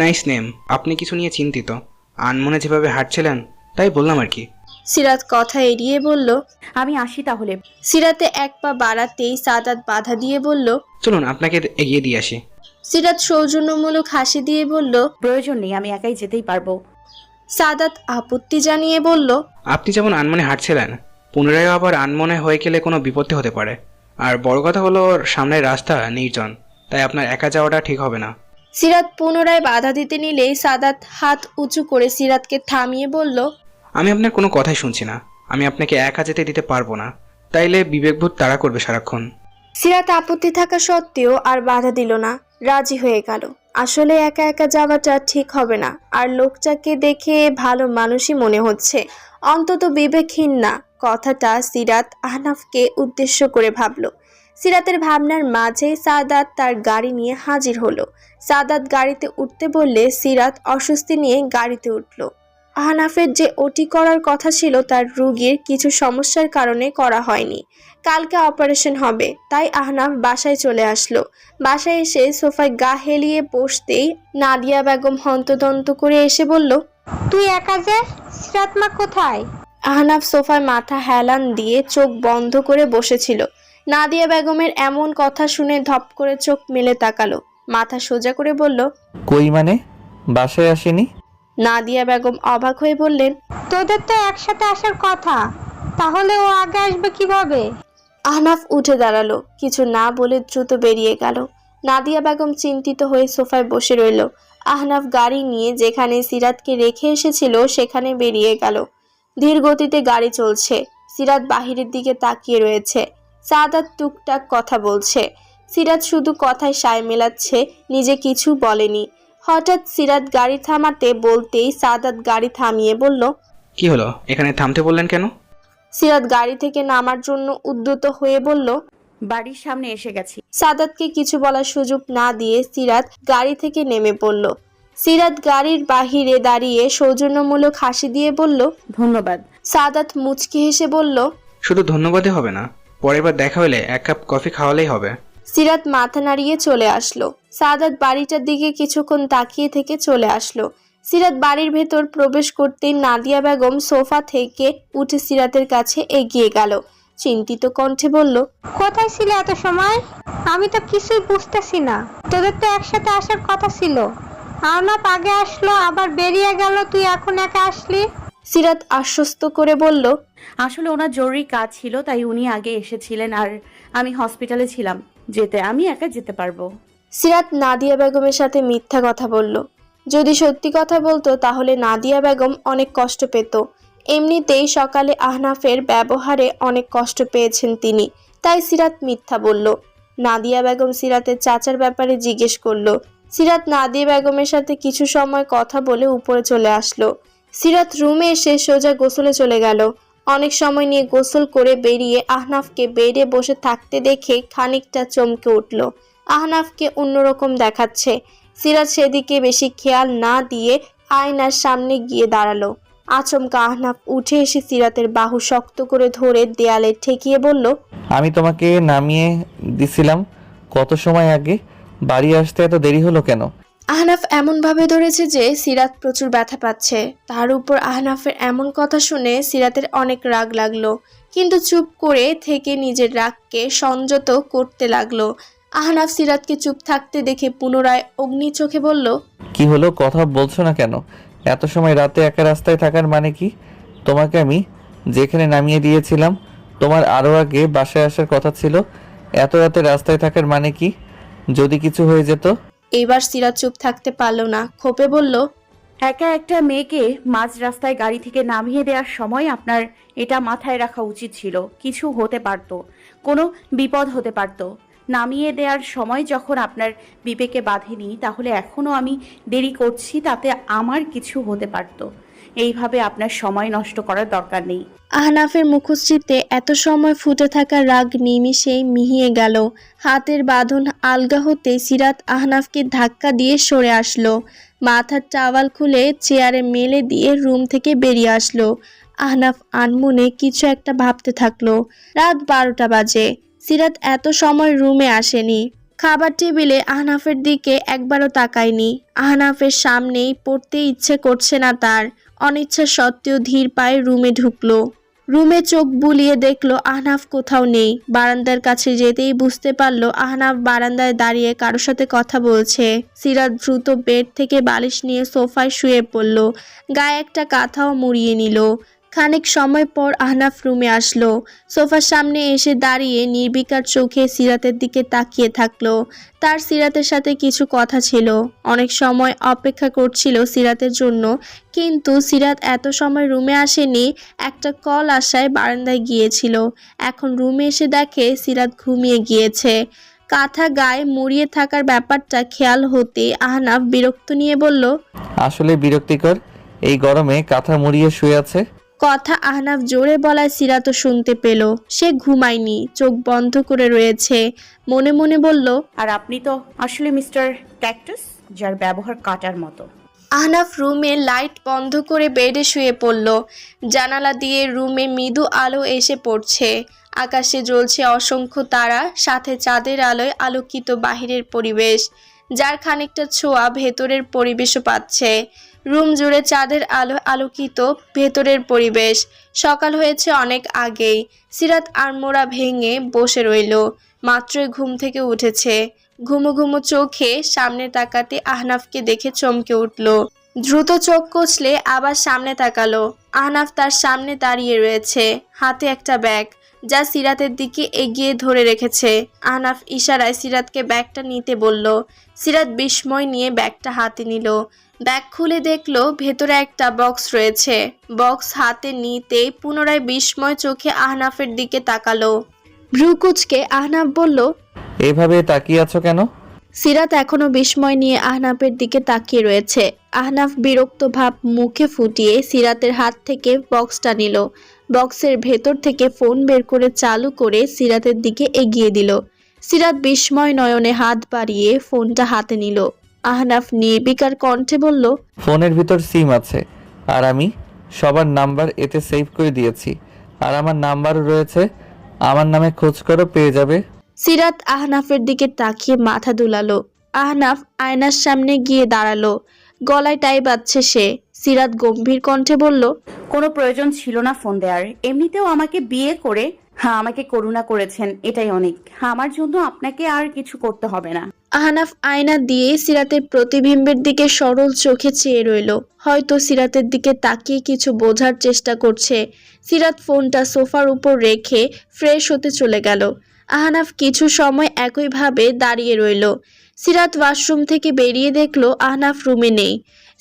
Nice name আপনি কিছু নিয়ে চিন্তিত। আনমনে যেভাবে হাঁটছিলেন তাই বললাম আর কি। সিরাত কথা এড়িয়ে বলল আমি আসি তাহলে। সিরাতে এক পা বাড়াতেই সাদাত বাধা দিয়ে বলল চলুন আপনাকে এগিয়ে দিয়ে আসি। সিরাত সৌজন্যমূলক হাসি দিয়ে বলল প্রয়োজন নেই আমি একাই যেতেই পারব। সাদাত আপত্তি জানিয়ে বলল আপনি যেমন আনমনে হাঁটছিলেন পুনরায় আবার আনমনে হয়ে গেলে কোনো বিপত্তি হতে পারে। আর বড় কথা হলো সামনের রাস্তা নির্জন তাই আপনার একা যাওয়াটা ঠিক হবে না। সিরাত পুনরায় বাধা দিতে নিলেই সাদাত হাত উঁচু করে সিরাতকে থামিয়ে বলল আমি আপনার কোনো কথাই শুনছি না। আমি আপনাকে একা যেতে দিতে পারব না। তাইলে বিবেকবোধ তাড়া করবে সারাক্ষণ। সিরাত আপত্তি থাকা সত্ত্বেও আর বাধা দিল না। রাজি হয়ে গেল। আসলে একা একা যাওয়াটা ঠিক হবে না। আর লোকটাকে দেখে ভালো মানুষই মনে হচ্ছে। অন্তত বিবেকহীন না। কথাটা সিরাত আহনাফকে উদ্দেশ্য করে ভাবলো। সিরাতের ভাবনার মাঝে সাদাত তার গাড়ি নিয়ে হাজির হলো। সাদাত গাড়িতে উঠতে বললে সিরাত অস্বস্তি নিয়ে গাড়িতে উঠল। আহনাফের যে ওটি করার কথা ছিল তার রুগীর কিছু সমস্যার কারণে করা হয়নি। কালকে অপারেশন হবে তাই আহনাফ বাসায় চলে আসলো। বাসায় এসে সোফায় গা হেলিয়ে বসতেই নাদিয়া বেগম হন্তদন্ত করে এসে বলল তুই একা যে? সিরাত মা কোথায়? আহনাফ সোফায় মাথা হেলান দিয়ে চোখ বন্ধ করে বসেছিল। নাদিয়া বেগমের এমন কথা শুনে ধপ করে চোখ মেলে তাকালো। মাথা সোজা করে বলল কই মানে? বাসায় আসেনি? নাদিয়া বেগম অবাক হয়ে বললেন তোদের তো একসাথে আসার কথা তাহলে ও আগে আসবে কীভাবে? আহনাফ উঠে দাঁড়াল কিছু না বলে দ্রুত বেরিয়ে গেল। নাদিয়া বেগম চিন্তিত হয়ে সোফায় বসে রইল। আহনাফ গাড়ি নিয়ে যেখানে সিরাতকে রেখে এসেছিল সেখানে বেরিয়ে গেল। ধীর গতিতে গাড়ি চলছে। সিরাত বাহিরের দিকে তাকিয়ে রয়েছে। সাদাত টুকটাক কথা বলছে। সিরাত শুধু কথায় সায় মেলাচ্ছে নিজে কিছু বলেনি। হঠাৎ সিরাত গাড়ি থামাতে বলতেই সাদাত গাড়ি থামিয়ে বলল কি হলো? এখানে থামতে বললেন কেন? সিরাত গাড়ি থেকে নামার জন্য উদ্যত হয়ে বলল বাড়ির সামনে এসে গেছি। সাদাতকে কিছু বলার সুযোগ না দিয়ে সিরাত গাড়ি থেকে নেমে পড়ল। সিরাত গাড়ির বাহিরে দাঁড়িয়ে সৌজন্যমূলক হাসি দিয়ে বলল ধন্যবাদ। সাদাত মুচকি হেসে বলল শুধু ধন্যবাদই হবে না পরের বার দেখা হলে এক কাপ কফি খাওয়ালেই হবে। সিরাত মাথা নাড়িয়ে চলে আসলো। সাদাত বাড়িটার দিকে কিছুক্ষণ তাকিয়ে থেকে চলে আসলো। সিরাত বাড়ির ভেতর প্রবেশ করতেই নাদিয়া বেগম সোফা থেকে উঠে সিরাতের কাছে এগিয়ে গেল। চিন্তিত কণ্ঠে বলল কোথায় ছিলে এত সময়? আমি তো কিছুই বুঝতেছি না। তোদের তো একসাথে আসার কথা ছিল। আওনাপ আগে আসলো আবার বেরিয়ে গেল তুই এখন একা আসলি? সিরাত আশ্বস্ত করে বলল আসলে ওনার জরুরি কাজ ছিল, তাই উনি আগে এসেছিলেন আর আমি হসপিটালে ছিলাম। যেতে আমি একা যেতে পারব। সিরাত নাদিয়া বেগমের সাথে মিথ্যা কথা বলল। যদি সত্যি কথা বলতো, তাহলে নাদিয়া বেগম অনেক কষ্ট পেত। এমনিতেই সকালে আহনাফের ব্যবহারে অনেক কষ্ট পেয়েছেন তিনি, তাই সিরাত মিথ্যা বলল। নাদিয়া বেগম সিরাতের চাচার ব্যাপারে জিজ্ঞেস করল। সিরাত নাদিয়া বেগমের সাথে কিছু সময় কথা বলে উপরে চলে আসলো। সিরাত রুমে এসে সোজা গোসলে চলে গেল। অনেক সময় নিয়ে গোসল করে বেরিয়ে আহনাফকে বেডে বসে থাকতে দেখে খানিকটা চমকে উঠল। আহনাফকে অন্যরকম দেখাচ্ছে। সিরাজ সেদিকে বেশি খেয়াল না দিয়ে আয়নার সামনে গিয়ে দাঁড়াল। আচমকা আহনাফ উঠে এসে সিরাতের বাহু শক্ত করে ধরে দেয়ালে ঠেকিয়ে বলল, আমি তোমাকে নামিয়ে দিছিলাম। কত সময় আগে? বাড়ি আসতে এত দেরি হলো কেন? আহনাফ এমনভাবে ধরেছে যে সিরাত প্রচুর ব্যথা পাচ্ছে। তার উপর আহনাফের এমন কথা শুনে সিরাতের অনেক রাগ লাগল। কিন্তু চুপ করে থেকে নিজের রাগকে সংযত করতে লাগল। আহনাফ সিরাতকে চুপ থাকতে দেখে পুনরায় অগ্নি চোখে বলল, কি হলো? কথা বলছো না কেন? এত সময় রাতে একা রাস্তায় থাকার মানে কি? তোমাকে আমি যেখানে নামিয়ে দিয়েছিলাম, তোমার আরও আগে বাসায় আসার কথা ছিল, এত রাতে রাস্তায় থাকার মানে কি? যদি কিছু হয়ে যেত এইবার সিরা চুপ থাকতে পারল না। খোপে বলল, একা একটা মেয়েকে মাঝ রাস্তায় গাড়ি থেকে নামিয়ে দেওয়ার সময় আপনার এটা মাথায় রাখা উচিত ছিল। কিছু হতে পারত, কোনো বিপদ হতে পারত। নামিয়ে দেওয়ার সময় যখন আপনার বিবেকে বাঁধেনি, তাহলে এখনও আমি দেরি করছি, তাতে আমার কিছু হতে পারতো। এইভাবে আপনার সময় নষ্ট করার দরকার নেই। আহনাফের মুখশ্রীতে এত সময় ফুটে থাকা রাগ নিমিষেই মিহিয়ে গেল। হাতের বাঁধন আলগা হতে সিরাত আহনাফকে ধাক্কা দিয়ে সরে আসলো। মাথার টাওয়াল খুলে চেয়ারে মেলে দিয়ে রুম থেকে বেরিয়ে আসলো। আহনাফ আনমনে কিছু একটা ভাবতে থাকল। রাত বারোটা বাজে। সিরাত এত সময় রুমে আসেনি। খাবার টেবিলে আহনাফের দিকে একবারও তাকায়নি। আহনাফের সামনেই পড়তে ইচ্ছে করছে না তার। অনিচ্ছা সত্ত্বেও ধীর পায়ে রুমে ঢুকলো। রুমে চোখ বুলিয়ে দেখল আহনাফ কোথাও নেই। বারান্দার কাছে যেতেই বুঝতে পারল আহনাফ বারান্দায় দাঁড়িয়ে কারোর সাথে কথা বলছে। সিরাত দ্রুত বেড থেকে বালিশ নিয়ে সোফায় শুয়ে পড়ল। গায়ে একটা কাঁথাও মুড়িয়ে নিল। খানিক সময় পর আহনাফ রুমে আসলো। সোফার সামনে এসে দাঁড়িয়ে নির্বিকার চোখে সিরাতের দিকে তাকিয়ে থাকল। তার সিরাতের সাথে কিছু কথা ছিল। অনেক সময় অপেক্ষা করছিল সিরাতের জন্য, কিন্তু সিরাত এত সময় রুমে আসেনি, একটা কল আসায় বারান্দায় গিয়েছিল। এখন রুমে এসে দেখে সিরাত ঘুমিয়ে গিয়েছে। কাঁথা গায়ে মুড়িয়ে থাকার ব্যাপারটা খেয়াল হতে আহনাফ বিরক্ত নিয়ে বলল আসলে বিরক্তিকর, এই গরমে কাঁথা মুড়িয়ে শুয়ে আছে। কথা আহনাফ জোরে বলায় সিরাতও শুনতে পেল। সে ঘুমায়নি চোখ বন্ধ করে রয়েছে। মনে মনে বলল আর আপনি তো আসলে মিস্টার ক্যাকটাস যার ব্যবহার কাটার মতো। আহনাফ রুমে লাইট বন্ধ করে বেডে শুয়ে পড়ল। জানালা দিয়ে রুমে মৃদু আলো এসে পড়ছে। আকাশে জ্বলছে অসংখ্য তারা সাথে চাঁদের আলোয় আলোকিত বাহিরের পরিবেশ যার খানিকটা ছোঁয়া ভেতরের পরিবেশও পাচ্ছে। রুম জুড়ে চাঁদের আলো আলোকিত ভেতরের পরিবেশ। সকাল হয়েছে অনেক আগেই। সিরাত আড়মোড়া ভেঙে বসে রইল। মাত্রই ঘুম থেকে উঠেছে। ঘুমো ঘুমো চোখে সামনে তাকাতে আহনাফকে দেখে চমকে উঠল। দ্রুত চোখ কচলে আবার সামনে তাকালো। আহনাফ তার সামনে দাঁড়িয়ে রয়েছে। হাতে একটা ব্যাগ। যা সিরাতের দিকে এগিয়ে ধরে রেখেছে। আহনাফ ইশারায় সিরাতকে ব্যাগটা নিতে বলল। সিরাত বিস্ময় নিয়ে ব্যাগটা হাতে নিল। ব্যাগ খুলে দেখল ভেতরে একটা বক্স রয়েছে। বক্স হাতে নিতে পুনরায় বিস্ময় চোখে আহনাফের দিকে তাকালো। ভ্রুকুচকে আহনাফ বলল এভাবে তাকিয়ে আছো কেন? সিরাত এখনও বিস্ময় নিয়ে আহনাফের দিকে তাকিয়ে রয়েছে। আহনাফ বিরক্ত ভাব মুখে ফুটিয়ে সিরাতের হাত থেকে বক্সটা নিল। বক্সের ভেতর থেকে ফোন বের করে চালু করে সিরাতের দিকে এগিয়ে দিল। সিরাত বিস্ময় নয়নে হাত বাড়িয়ে ফোনটা হাতে নিল। আহনাফ নির্বিকার কণ্ঠে বলল ফোনের ভিতর সিম আছে আর আমি সবার নাম্বার এতে সেভ করে দিয়েছি। আর আমার নাম্বারও রয়েছে আমার নামে খোঁজ করো পেয়ে যাবে। সিরাত আহনাফের দিকে তাকিয়ে মাথা দুলালো। আহনাফ আয়নার সামনে গিয়ে দাঁড়াল। গলায় টাই বাজছে সে। সিরাত গম্ভীর কণ্ঠে বলল কোনো প্রয়োজন ছিল না ফোন দেওয়ার এমনিতেও আমাকে বিয়ে করে হ্যাঁ আমাকে করুণা করেছেন এটাই অনেক। আমার জন্য আপনাকে আর কিছু করতে হবে না। আহানাফ আয়না দিয়ে সিরাতের প্রতিবিম্বের দিকে সরল চোখে চেয়ে রইল। হয়তো সিরাতের দিকে তাকিয়ে কিছু বোঝার চেষ্টা করছে। সিরাত ফোনটা সোফার উপর রেখে ফ্রেশ হতে চলে গেল। আহানাফ কিছু সময় একইভাবে দাঁড়িয়ে রইল। সিরাত ওয়াশরুম থেকে বেরিয়ে দেখল আহনাফ রুমে নেই।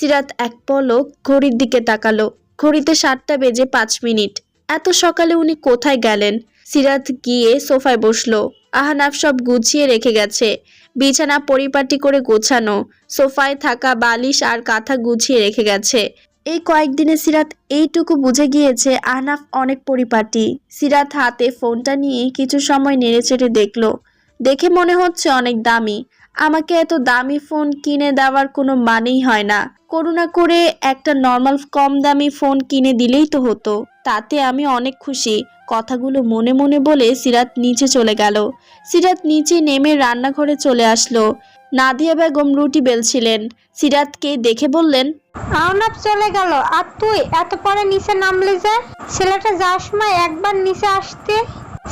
সিরাত এক পলক ঘড়ির দিকে তাকালো। ঘড়িতে সাতটা বেজে পাঁচ মিনিট। এত সকালে উনি কোথায় গেলেন? সিরাত গিয়ে সোফায় বসল। আহনাফ সব গুছিয়ে রেখে গেছে। বিছানা পরিপাটি করে গোছানো। সোফায় থাকা বালিশ আর কাঁথা গুছিয়ে রেখে গেছে। এই কয়েকদিনে সিরাত এইটুকু বুঝে গিয়েছে আহনাফ অনেক পরিপাটি। সিরাত হাতে ফোনটা নিয়ে কিছু সময় নেড়েচেড়ে দেখল। দেখে মনে হচ্ছে অনেক দামি। আমাকে এত দামি ফোন কিনে দেওয়ার কোনো মানেই হয় না। করুণা করে একটা নর্মাল কম দামি ফোন কিনে দিলেই তো হতো। তাতে আমি অনেক খুশি। কথাগুলো মনে মনে বলে সিরাত নিচে চলে গেল। সিরাত নিচে নেমে রান্নাঘরে চলে আসলো। নাদিয়া বেগম রুটি বেলছিলেন। সিরাতকে দেখে বললেন আওনাপ চলে গেল। আর তুই এত পরে নিচে নামলি যে? ছেলেটা যাওয়ার সময় একবার নিচে আসতে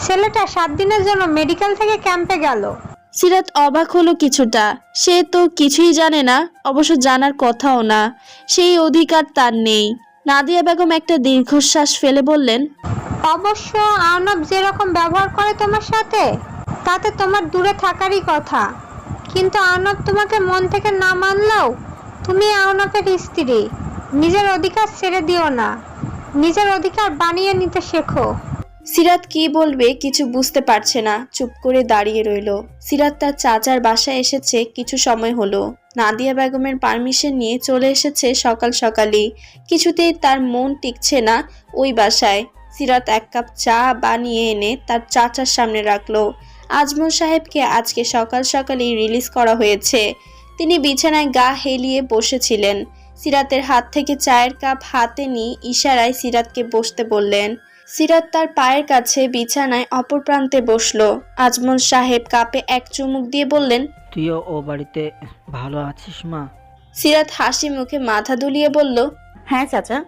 ছেলেটা সাত দিনের জন্য মেডিকেল থেকে ক্যাম্পে গেল। সিরাত অবাক হলো কিছুটা। সে তো কিছুই জানে না, অবশ্য জানার কথাও না। সেই অধিকার তার নেই। নাদিয়া বেগম একটা দীর্ঘশ্বাস ফেলে বললেন, অবশ্য আওনাপ যেরকম ব্যবহার করে তোমার সাথে, তাতে তোমার দূরে থাকারই কথা। কিন্তু আওনাপ তোমাকে মন থেকে না মানলেও তুমি আওনাপের স্ত্রী। নিজের অধিকার ছেড়ে দিও না। নিজের অধিকার বানিয়ে নিতে শেখো। সিরাত কি বলবে কিছু বুঝতে পারছে না, চুপ করে দাঁড়িয়ে রইল। সিরাত তার চাচার বাসায় এসেছে, কিছু সময় হলো। নাদিয়া বেগমের পারমিশন নিয়ে চলে এসেছে সকাল সকালই। কিছুতেই তার মন টিকছে না ওই বাসায়। সিরাত এক কাপ চা বানিয়ে এনে তার চাচার সামনে রাখল। আজমল সাহেবকে আজকে সকাল সকালই রিলিজ করা হয়েছে। তিনি বিছানায় গা হেলিয়ে বসেছিলেন। সিরাতের হাত থেকে চায়ের কাপ হাতে নিয়ে ইশারায় সিরাতকে বসতে বললেন সিরাত তার পায়ের কাছে বিছানায় অপর প্রান্তে বসল। আজমল সাহেব কাপে এক চুমুক দিয়ে বললেন তুইও ও বাড়িতে ভালো আছিস মা? সিরাত হাসি মুখে মাথা দুলিয়ে বলল হ্যাঁ চাচা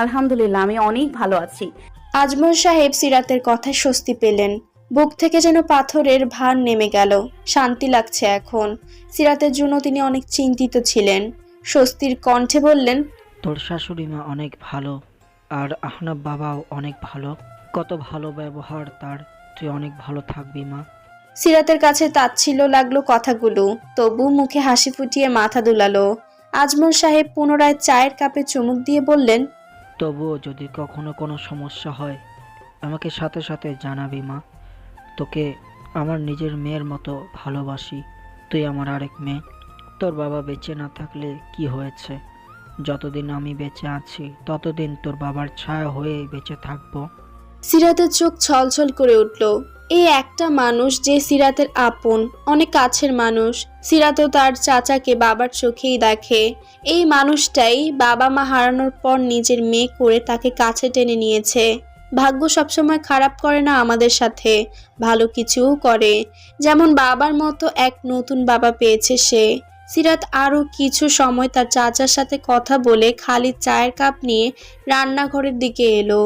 আলহামদুলিল্লাহ আমি অনেক ভালো আছি। আজমল সাহেব সিরাতের কথায় স্বস্তি পেলেন। বুক থেকে যেন পাথরের ভার নেমে গেল। শান্তি লাগছে এখন। সিরাতের জন্য তিনি অনেক চিন্তিত ছিলেন। স্বস্তির কণ্ঠে বললেন তোর শাশুড়ি মা অনেক ভালো। আর আহনাব বাবাও অনেক ভালো। কত ভালো ব্যবহার তার। তুই অনেক ভালো থাকবি মা। সিরাতের কাছে তাচ্ছিল্য লাগল কথাগুলো। তবু মুখে হাসি ফুটিয়ে মাথা দুলালো। আজমল সাহেব পুনরায় চায়ের কাপে চুমুক দিয়ে বললেন তবুও যদি কখনো কোনো সমস্যা হয় আমাকে সাথে সাথে জানাবি মা। তোকে আমার নিজের মেয়ের মতো ভালোবাসি। তুই আমার আরেক মেয়ে। তোর বাবা বেঁচে না থাকলে কি হয়েছে? যতদিন আমি বেঁচে আছি, ততদিন তোর বাবার ছায়া হয়ে বেঁচে থাকব। সিরাতের চোখ ছলছল করে উঠল। এই একটা মানুষ যে সিরাতের আপন, অনেক কাছের মানুষ, সিরাতও তার চাচাকে বাবার চোখেই দেখে। এই মানুষটাই বাবা মা হারানোর পর নিজের মেয়ে করে তাকে কাছে টেনে নিয়েছে। ভাগ্য সবসময় খারাপ করে না আমাদের সাথে, ভালো কিছুও করে। যেমন বাবার মতো এক নতুন বাবা পেয়েছে সে। সিরাত আরও কিছু সময় তার চাচার সাথে কথা বলে খালি চায়ের কাপ নিয়ে রান্নাঘরের দিকে এলো।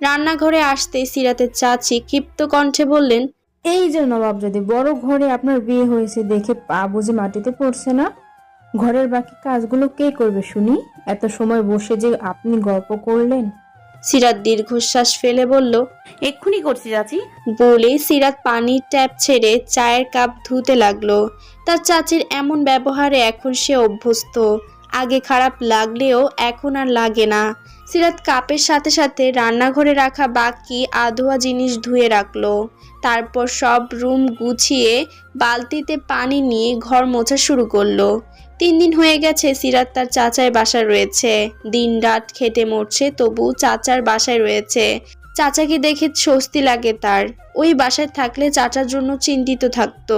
রান্নাঘরে আসতে সিরাতের চাচি ক্ষিপ্ত কণ্ঠে বললেন, এই যে নবাব, যদি বড় ঘরে আপনার বিয়ে হয়েছে দেখে পা বুঝে মাটিতে পড়ছে না? ঘরের বাকি কাজগুলো কে করবে শুনি? এত সময় বসে যে আপনি গল্প করলেন? সিরাত দীর্ঘশ্বাস ফেলে বলল এক্ষুনি করছি চাচি। বলে সিরাত পানির ট্যাপ ছেড়ে চায়ের কাপ ধুতে লাগল। তার চাচির এমন ব্যবহারে এখন সে অভ্যস্ত। আগে খারাপ লাগলেও এখন আর লাগে না। সিরাত কাপের সাথে সাথে রান্নাঘরে রাখা বাকি আধোয়া জিনিস ধুয়ে রাখল। তারপর সব রুম গুছিয়ে বালতিতে পানি নিয়ে ঘর মোছা শুরু করল। তিন দিন হয়ে গেছে সিরাত তার চাচার বাসায় রয়েছে। দিন রাত খেটে মরছে, তবু চাচার বাসায় রয়েছে। চাচাকে দেখে স্বস্তি লাগে তার। ওই বাসায় থাকলে চাচার জন্য চিন্তিত থাকতো।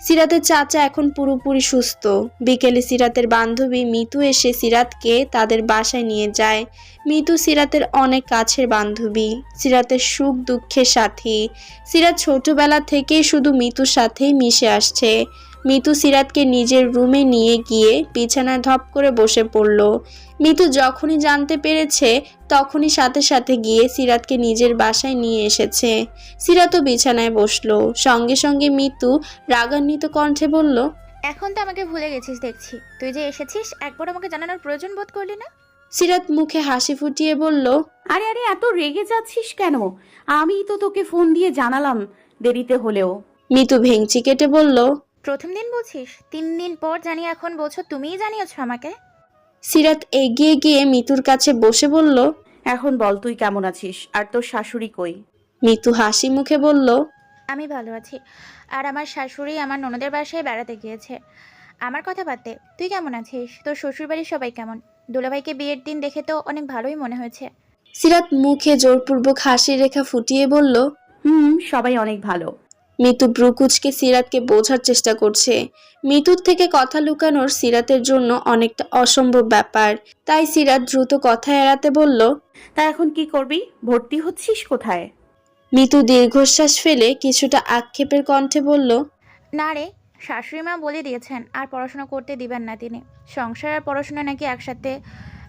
সিরাতের চাচা এখন পুরোপুরি সুস্থ। বিকেলে সিরাতের বান্ধবী মিতু এসে সিরাতকে তাদের বাসায় নিয়ে যায়। মিতু সিরাতের অনেক কাছের বান্ধবী। সিরাতের সুখ দুঃখের সাথী। সিরাত ছোটবেলা থেকেই শুধু মিতুর সাথেই মিশে আসছে। মিতু সিরাতকে নিজের রুমে নিয়ে গিয়ে বিছানায় ধপ করে বসে পড়ল। মিতু যখনই জানতে পেরেছে তখনই সাথে সাথে গিয়ে সিরাতকে নিজের বাসায় নিয়ে এসেছে। সিরাতও বিছানায় বসল। সঙ্গে সঙ্গে মিতু রাগান্বিত কণ্ঠে বলল এখন তো আমাকে ভুলে গেছিস দেখছি। তুই যে এসেছিস একবার আমাকে জানানোর প্রয়োজন বোধ করলি না? সিরাত মুখে হাসি ফুটিয়ে বলল আরে আরে এত রেগে যাচ্ছিস কেন? আমি তো তোকে ফোন দিয়ে জানালাম দেরিতে হলেও। মিতু ভেংচি কেটে বলল প্রথম দিন বলছিস? তিন দিন পর জানি এখন বলছো তুমিই জানিয়েছো আমাকে। সিরাত এগিয়ে গিয়ে মিতুর কাছে বসে বলল এখন বল তুই কেমন আছিস? আর তোর শাশুড়ি কই? মিতু হাসি মুখে বলল আমি ভালো আছি। আর আমার শাশুড়ি আমার ননদের বাসায় বেড়াতে গিয়েছে। আমার কথা বাদ দে তুই কেমন আছিস? তোর শ্বশুরবাড়ির সবাই কেমন? দুলাভাইকে বিয়ের দিন দেখে তো অনেক ভালোই মনে হয়েছে। সিরাত মুখে জোরপূর্বক হাসির রেখা ফুটিয়ে বলল হুম সবাই অনেক ভালো। মিতু ব্রুকুচকে সিরাতকে বোঝার চেষ্টা করছে। মিতুর থেকে কথা লুকানোর সিরাতের জন্য অনেকটা অসম্ভব ব্যাপার। তাই সিরাত দ্রুত কথা এড়াতে বলল তা এখন কি করবি? ভর্তি হচ্ছিস কোথায়? মিতু দীর্ঘশ্বাস ফেলে কিছুটা আক্ষেপের কণ্ঠে বলল না রে শাশুড়ি মা বলে দিয়েছেন আর পড়াশোনা করতে দিবেন না তিনি। সংসার আর পড়াশোনা নাকি একসাথে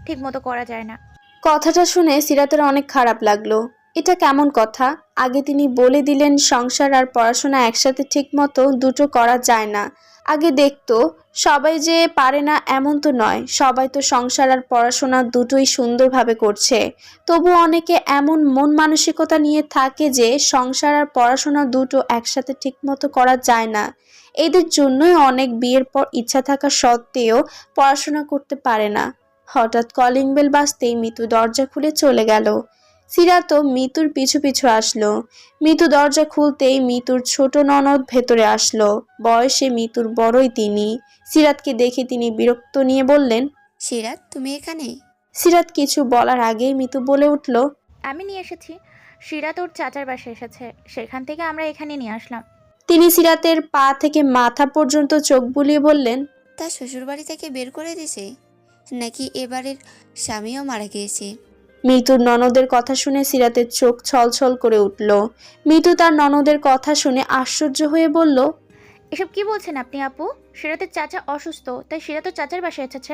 ঠিক মতো করা যায় না। কথাটা শুনে সিরাতের অনেক খারাপ লাগল। এটা কেমন কথা? আগে তিনি বলে দিলেন, সংসার আর পড়াশোনা একসাথে ঠিকমতো দুটো করা যায় না। আগে দেখতো, সবাই যে পারে না এমন তো নয়, সবাই তো সংসার আর পড়াশোনা দুটোই সুন্দরভাবে করছে। তবু অনেকে এমন মন মানসিকতা নিয়ে থাকে যে, সংসার আর পড়াশোনা দুটো একসাথে ঠিকমতো করা যায় না। এদের জন্যই অনেক বিয়ের পর ইচ্ছা থাকা সত্ত্বেও পড়াশোনা করতে পারে না। হঠাৎ কলিং বেল বাজতেই মিতু দরজা খুলে চলে গেল। সিরাতও মিতুর পিছু পিছু আসলো। মিতু দরজা খুলতেই মিতুর ছোট ননদ ভেতরে আসলো। বয়সে মিতুর বড়ই তিনি। সিরাতকে দেখে তিনি বিরক্ত নিয়ে বললেন সিরাত তুমি এখানে? সিরাত কিছু বলার আগেই মিতু বলে উঠল আমি নিয়ে এসেছি। সিরাত ওর চাচার বাসায় এসেছে। সেখান থেকে আমরা এখানে নিয়ে আসলাম। তিনি সিরাতের পা থেকে মাথা পর্যন্ত চোখ বুলিয়ে বললেন তার শ্বশুরবাড়ি থেকে বের করে দিছে নাকি এবারের স্বামীও মারা গিয়েছে? মিতুর ননদের কথা শুনে সিরাতের চোখ ছলছল করে উঠল। মিতু তার ননদের কথা শুনে আশ্চর্য হয়ে বলল, এসব কি বলছেন আপনি আপু? সিরাতের চাচা অসুস্থ, তাই সিরাত চাচার বাসায় এসেছে।